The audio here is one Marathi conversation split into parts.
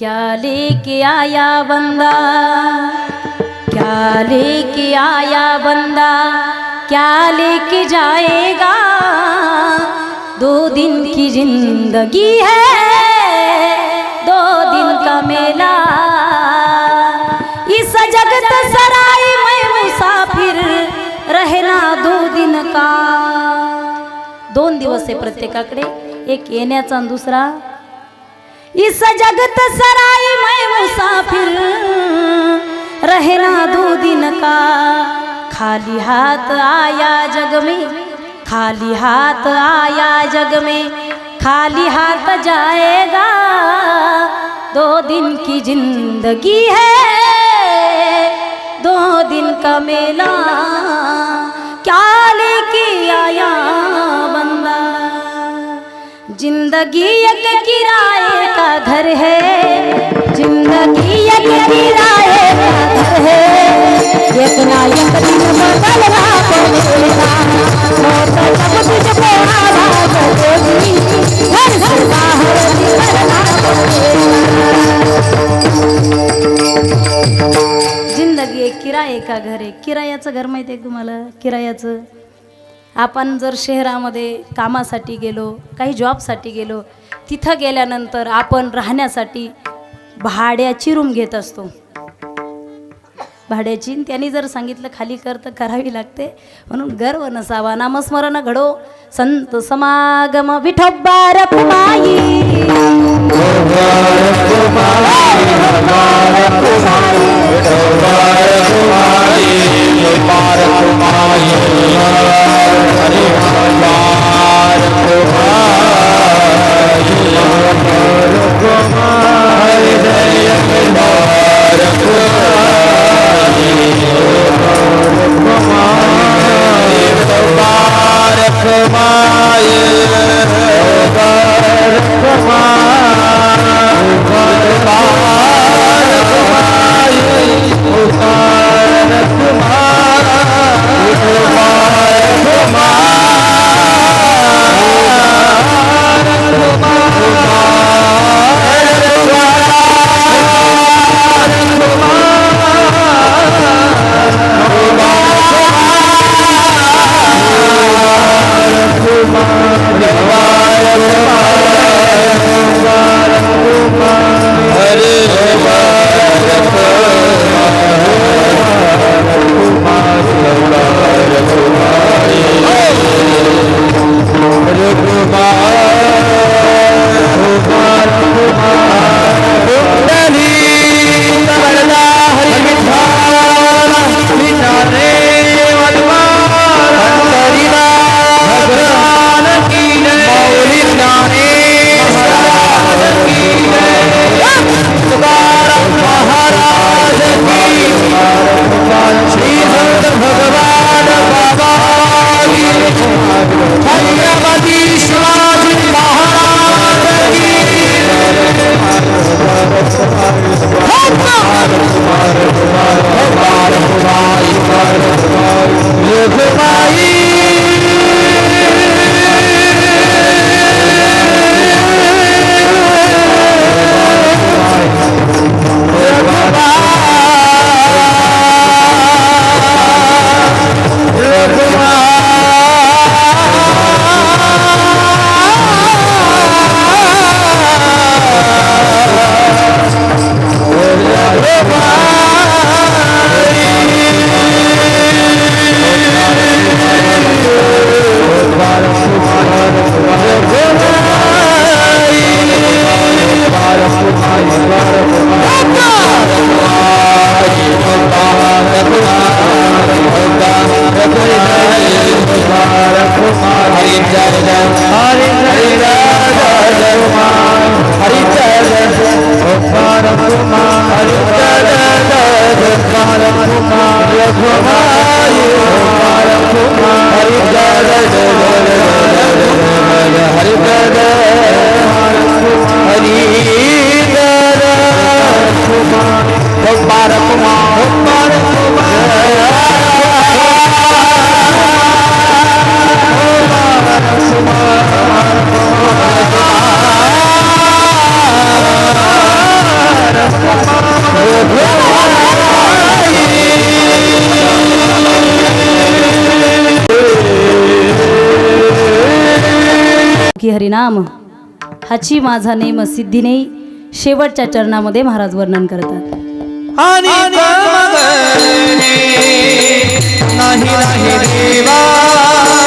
क्या लेके आया बंदा? क्या लेके आया बंदा? क्या लेके जाएगा? दो दिन की जिंदगी है दो दिन का मेला। इस जगत सराय में मुसाफिर रहना दो दिन का। दोन दिवस आहे प्रत्येकाकडे एक येण्याचा दुसरा इस जगत सराय में मुसाफिर। रहना दो दिन का। खाली हाथ आया जग में, खाली हाथ आया जग में। खाली हाथ जाएगा, दो दिन की ज़िंदगी है। दो दिन का मेला, क्या लेके आया? जिंदगी एक किराए का घर है। जिंदगी एक किराए का घर है। एक ना एक दिन बदलना पड़ेगा। सब कुछ तुझको आवाज देगी घर से बाहर निकलना पड़ेगा। जिंदगी एक किराए का घर आहे किरायाचं घर माहिती आहे तुम्हाला? किरायाचं? आपण जर शहरामध्ये कामासाठी गेलो काही जॉबसाठी गेलो तिथं गेल्यानंतर आपण राहण्यासाठी भाड्याची रूम घेत असतो. भाड्याची त्यांनी जर सांगितलं खाली कर तर करावी लागते. म्हणून गर्व नसावा. नामस्मरण घडो. संत समागम विठोबा रखुमाई Bye. की हरिनाम. हाची माझा नेम सिद्धीने शेवटच्या चरणामध्ये महाराज वर्णन करतात. आणि कमगणे नाही नाही देवा.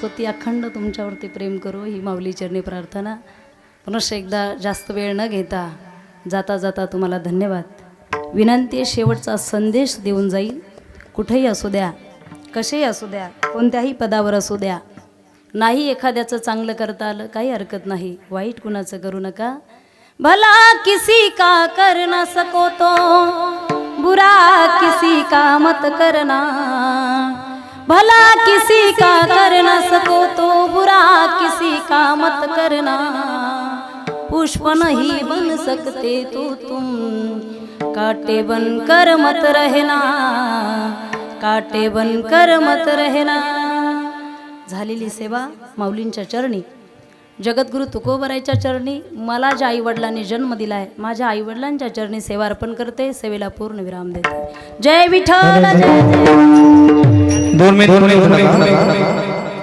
सरस्वती अखंड तुमच्यावरती प्रेम करू ही माऊली चरणी प्रार्थना. पुनश्च एकदा जास्त वेळ न घेता जाता जाता तुम्हाला धन्यवाद. विनंती शेवटचा संदेश देऊन जाईल. कुठेही असू द्या कसेही असू द्या कोणत्याही पदावर असू द्या नाही एखाद्याचं चांगलं करता आलं काही हरकत नाही वाईट कुणाचं करू नका. भला किसी का कर ना सको तो बुरा किसी का मत करना भला किसी का कर न सको तो बुरा किसी का मत करना। पुष्प नहीं बन सकते तो तुम काटे बन कर मत रहना। काटे बनकर मत रहेना। झालेली सेवा माऊलींच्या चरणी जगद्गुरु तुकोबरायच्या चरणी मला ज्या आईवडिलांनी जन्म दिलाय माझ्या आईवडिलांच्या चरणी सेवा अर्पण करते सेवेला पूर्ण विराम देते. जय विठ्ठल जय जय दोन